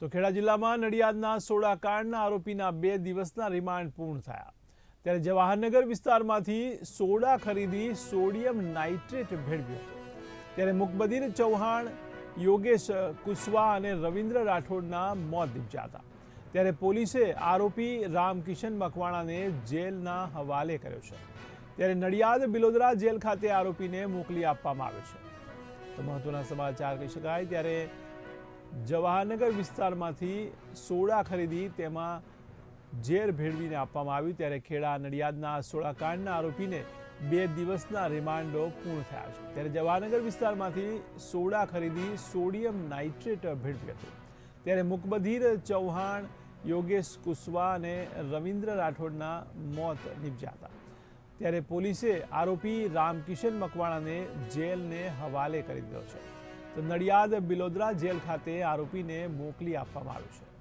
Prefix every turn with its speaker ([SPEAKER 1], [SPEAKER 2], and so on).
[SPEAKER 1] તો ખેડા જિલ્લામાં નડિયાદના સોડા કાંડના આરોપીના બે દિવસના રિમાન્ડ પૂર્ણ થયા. ત્યારે જવાહરનગર વિસ્તારમાંથી સોડા ખરીદી સોડિયમ નાઇટ્રેટ ભેળવ્યો હતો. ત્યારે મુકબદીર ચૌહાણ, યોગેશ કુશવા અને રવિન્દ્ર રાઠોડના મોત નીપજ્યા હતા ત્યારે પોલીસે આરોપી રામકિશન મકવાણાને જેલના હવાલે કર્યો છે. ત્યારે નડિયાદ બિલોદરા જેલ ખાતે આરોપીને મોકલી આપવામાં આવ્યો છે. તો મહત્વના સમાચાર કહી શકાય, ત્યારે જવાહરનગર વિસ્તારમાંથી સોડા ખરીદી તેમાં ઝેર ભેળવીને આપવામાં આવ્યું. ત્યારે ખેડા નડિયાદના સોડાકાંડના આરોપીને બે દિવસના રિમાન્ડો પૂર્ણ થયા છે. ત્યારે જવાહરનગર વિસ્તારમાંથી સોડા ખરીદી સોડિયમ નાઇટ્રેટ ભેળવી હતું. ત્યારે મુકબધીર ચૌહાણ, યોગેશ કુશવા અને રવિન્દ્ર રાઠોડના મોત નીપજ્યા હતા. ત્યારે પોલીસે આરોપી રામકિશન મકવાણાને જેલને હવાલે કરી દીધો છે. તો નડિયાદ બિલોદરા જેલ ખાતે આરોપીને મોકલી આપવામાં આવ્યો છે.